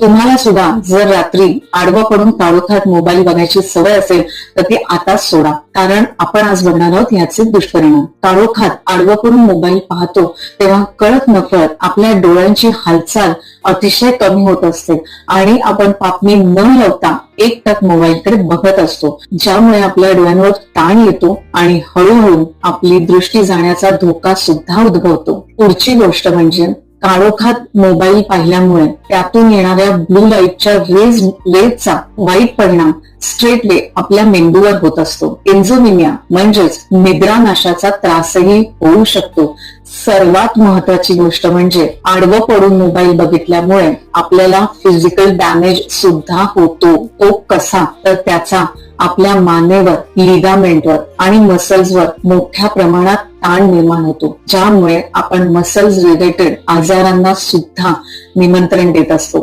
तुम्हाला सुद्धा जर रात्री आडवं पडून काळोखात मोबाईल बघायची सवय असेल तर ती आताच सोडा. कारण आपण आज बघणार आहोत याचे दुष्परिणाम. काळोखात आडवं पडून मोबाईल पाहतो तेव्हा कळत नकळत आपल्या डोळ्यांची हालचाल अतिशय कमी होत असते. आणि आपण पापणी न लावता एक टक मोबाईलकडे बघत असतो. ज्यामुळे आपल्या डोळ्यांवर ताण येतो आणि हळूहळू आपली दृष्टी जाण्याचा धोका सुद्धा उद्भवतो. पुढची गोष्ट म्हणजे काळोखात मोबाईल पाहिल्यामुळे त्यातून येणाऱ्या ब्लू लाईटच्या रेज रेजचा वाईट परिणाम स्ट्रेट वे आपल्या मेंदूवर होत असतो. एन्झोमिनिया म्हणजेच निद्रानाशाचा त्रासही होऊ शकतो. सर्वात महत्वाची गोष्ट म्हणजे आडवं पडून मोबाईल बघितल्यामुळे आपल्याला फिजिकल डॅमेज सुद्धा होतो. तो कसा? तर त्याचा आपल्या मानेवर लिगामेंटवर आणि मसल्सवर मोठ्या प्रमाणात ताण निर्माण होतो. ज्यामुळे आपण मसल्स रिलेटेड आजारांना सुद्धा निमंत्रण देत असतो.